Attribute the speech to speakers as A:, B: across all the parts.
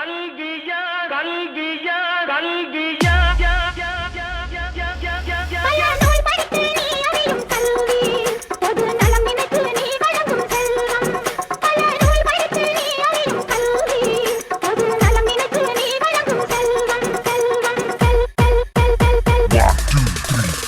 A: கல்கியா கல்கியா கல்கியா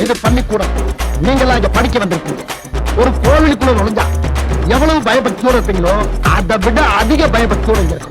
B: இது பண்ணிக்கூட நீங்களா இங்க படிக்க வந்திருக்கீங்க. ஒரு கோவிலுக்குள்ள நுழைஞ்சா எவ்வளவு பயபக்தியோட இருப்பீங்களோ அதை விட அதிக பயபக்தியோட இருக்கும்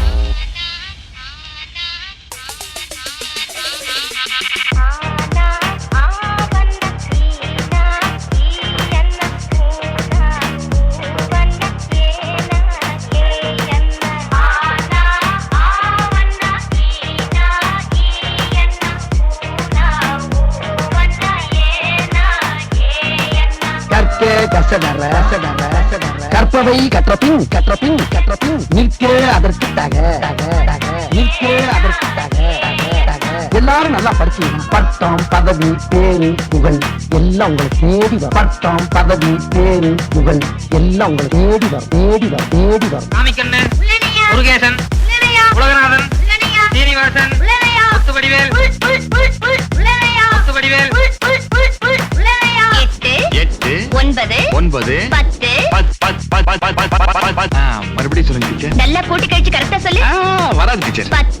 B: கற்பவை கற்ற பின் கற்ற பின் கற்ற பின் நிற்க அதற்கு தக நிற்க அதற்கு தக எல்லாரும் நல்லா படிச்சீங்க பட்டம் பதவி பேரு புகழ். எல்லாம் உங்களை தேடி வரும். பட்டம் பதவி பேரு புகழ். எல்லாம் உங்களை தேடி வரும். தேடி வரும். தேடி வரும்.
C: முருகேசன் உலகநாதன்.
D: ஒன்பது
E: ஒன்பது
D: பத்து.
E: மறுபடியும் சொல்லுங்க டீச்சர்.
D: நல்லா கூட்டி கழிச்சு கரெக்டா சொல்லு.
E: வராது டீச்சர்.
D: பத்து.